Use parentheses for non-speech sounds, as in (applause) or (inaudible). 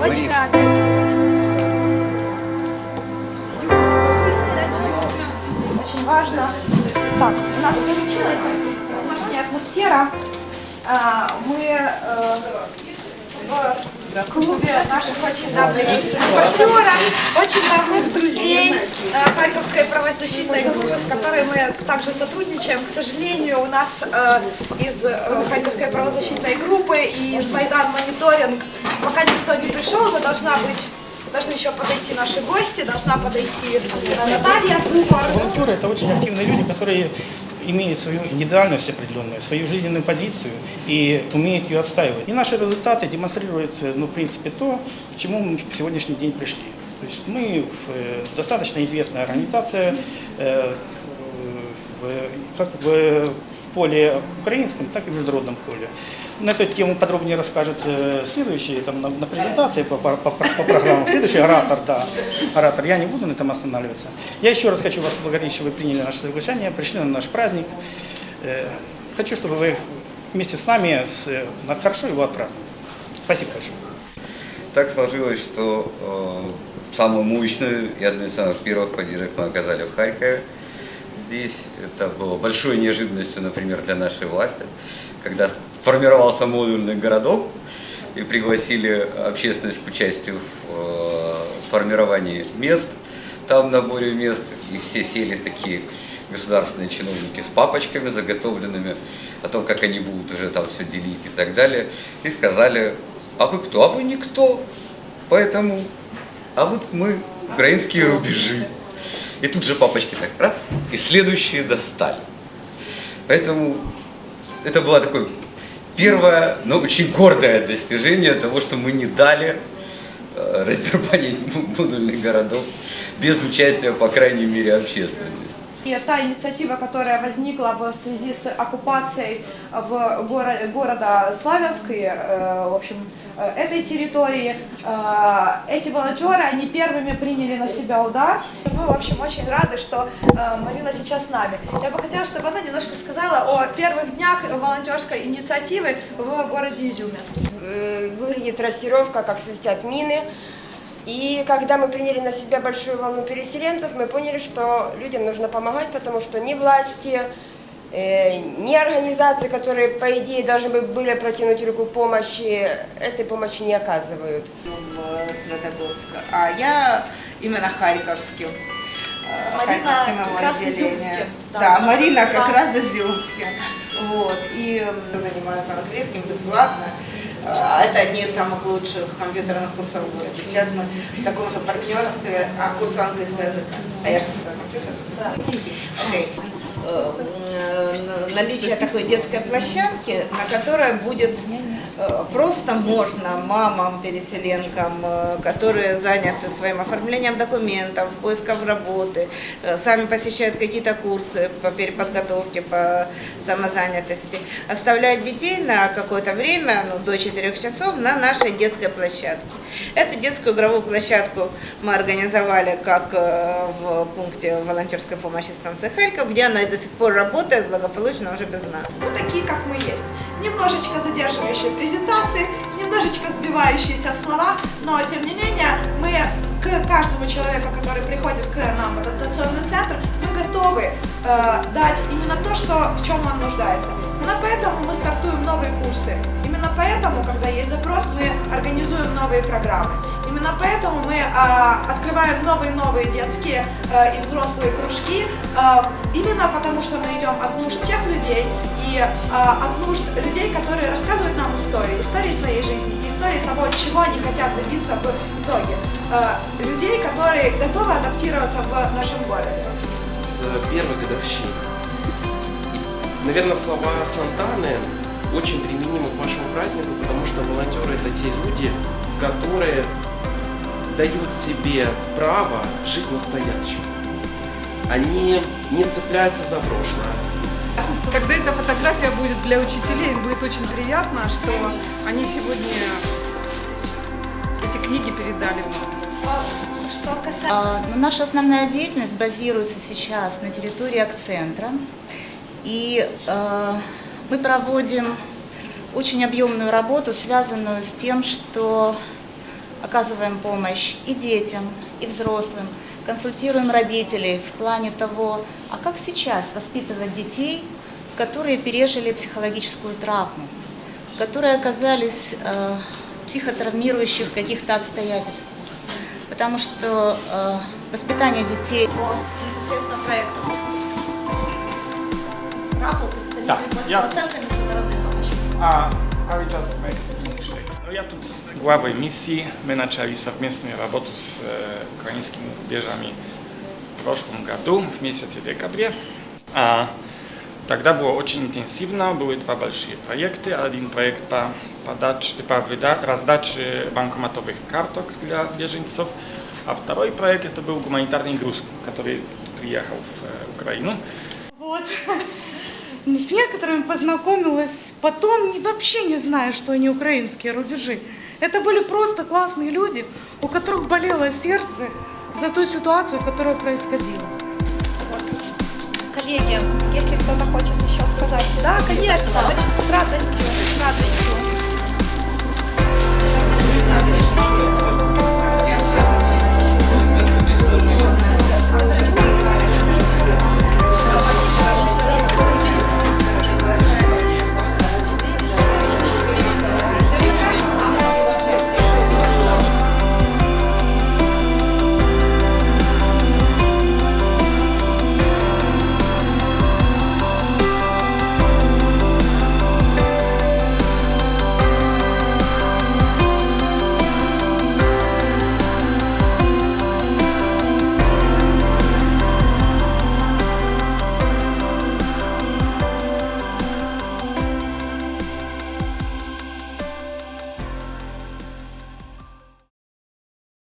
Рада. Очень важно. Так, у нас получилась домашняя атмосфера. А, Мы э, в клубе наших очень давних партнера, очень давних друзей э, Харьковской правозащитной группы, с которой мы также сотрудничаем. К сожалению, у нас э, из э, Харьковской правозащитной группы и из Майдан Мониторинг пока никто не пришел, мы должна быть Должны еще подойти наши гости, должна подойти Наталья. Волонтеры – это очень активные люди, которые имеют свою индивидуальность определенную, свою жизненную позицию и умеют ее отстаивать. И наши результаты демонстрируют, э, ну, в принципе, то, к чему мы в сегодняшний день пришли. То есть мы э, достаточно известная организация, э, как в, в поле украинском, так и в международном поле. На эту тему подробнее расскажет э, следующий там, на, на презентации по, по, по, по программам. Следующий оратор, да, оратор. Я не буду на этом останавливаться. Я еще раз хочу вас поблагодарить, что вы приняли наше приглашение, пришли на наш праздник. Э, хочу, чтобы вы вместе с нами с, хорошо его отпраздновали. Спасибо большое. Так сложилось, что э, самую мощную и одну из самых первых поддержек мы оказали в Харькове. Здесь это было большой неожиданностью, например, для нашей власти, когда формировался модульный городок и пригласили общественность к участию в э, формировании мест, там наборе мест, и все сели такие государственные чиновники с папочками заготовленными о том, как они будут уже там все делить и так далее, и сказали, а вы кто? А вы никто. Поэтому, а вот мы украинские рубежи. И тут же папочки так раз, и следующие достали. Поэтому это было такое первое, но очень гордое достижение того, что мы не дали э, раздербанить (laughs) модульных городов без участия, по крайней мере, общественности. И та инициатива, которая возникла в связи с оккупацией в горо- города Славянск и, э, в общем, этой территории, э, эти волонтеры, они первыми приняли на себя удар. Мы, в общем, очень рады, что э, Марина сейчас с нами. Я бы хотела, чтобы она немножко сказала о первых днях волонтерской инициативы в городе Изюме. Э, выглядит трассировка, как свистят мины. И когда мы приняли на себя большую волну переселенцев, мы поняли, что людям нужно помогать, потому что ни власти, э, ни организации, которые, по идее, должны бы были протянуть руку помощи, этой помощи не оказывают. в Светогорск, а я именно харьковским. э, Марина харьковским как раз изюмским, да. Да, Марина как Да. раз изюмским. Вот. И занимаются английским бесплатно. А Это одни из самых лучших компьютерных курсов в городе. Сейчас мы в таком же партнерстве, а курс английского языка. А я что сказала, компьютер? Окей. Э, наличие такой детской площадки, на которой будет э, просто можно мамам, переселенкам, э, которые заняты своим оформлением документов, поиском работы, э, сами посещают какие-то курсы по переподготовке, по самозанятости, оставлять детей на какое-то время, ну, до 4 часов, на нашей детской площадке. Эту детскую игровую площадку мы организовали как э, в пункте волонтерской помощи станции Харьков, где она и до сих пор работает благополучно уже без нас. Мы такие, как мы есть. Немножечко задерживающие презентации, немножечко сбивающиеся в словах, но тем не менее мы к каждому человеку, который приходит к нам в адаптационный центр, мы готовы э, дать именно то, что, в чем он нуждается. Новые курсы. Именно поэтому, когда есть запрос, мы организуем новые программы. Именно поэтому мы а, открываем новые-новые детские э, и взрослые кружки, э, именно потому что мы идем от нужд тех людей и а, от нужд людей, которые рассказывают нам истории, истории своей жизни, истории того, чего они хотят добиться в итоге. Э, людей, которые готовы адаптироваться в нашем городе. с первой годовщины. Наверное, слова Сантаны очень применимы к вашему празднику, потому что волонтеры это те люди, которые дают себе право жить настоящим. Они не цепляются за прошлое, Когда эта фотография будет для учителей, им будет очень приятно, что они сегодня эти книги передали нам. Что касается А, ну, Наша основная деятельность базируется сейчас на территории Акцентра. И э, мы проводим очень объемную работу, связанную с тем, что оказываем помощь и детям, и взрослым, консультируем родителей в плане того, а как сейчас воспитывать детей, которые пережили психологическую травму, которые оказались э, психотравмирующих каких-то обстоятельствах. Потому что э, воспитание детей по непосредственно проекту. Рапл, представитель Да, Польского я- центра международной помощи. А, I will just make it in English. Ну, я тут главой миссии. Мы начали совместную работу с э, украинскими рубежами в прошлом году, в месяце декабре. А, тогда было очень интенсивно, были два большие проекта. Один проект по, подач, по выда- раздаче банкоматовых карток для беженцев, а второй проект это был гуманитарный груз, который приехал в э, Украину. Вот. (laughs) С некоторыми познакомилась потом, не- вообще не зная, что они украинские рубежи. Это были просто классные люди, у которых болело сердце за ту ситуацию, которая происходила. Коллеги, если кто-то хочет еще сказать. Да, конечно, с радостью, с радостью.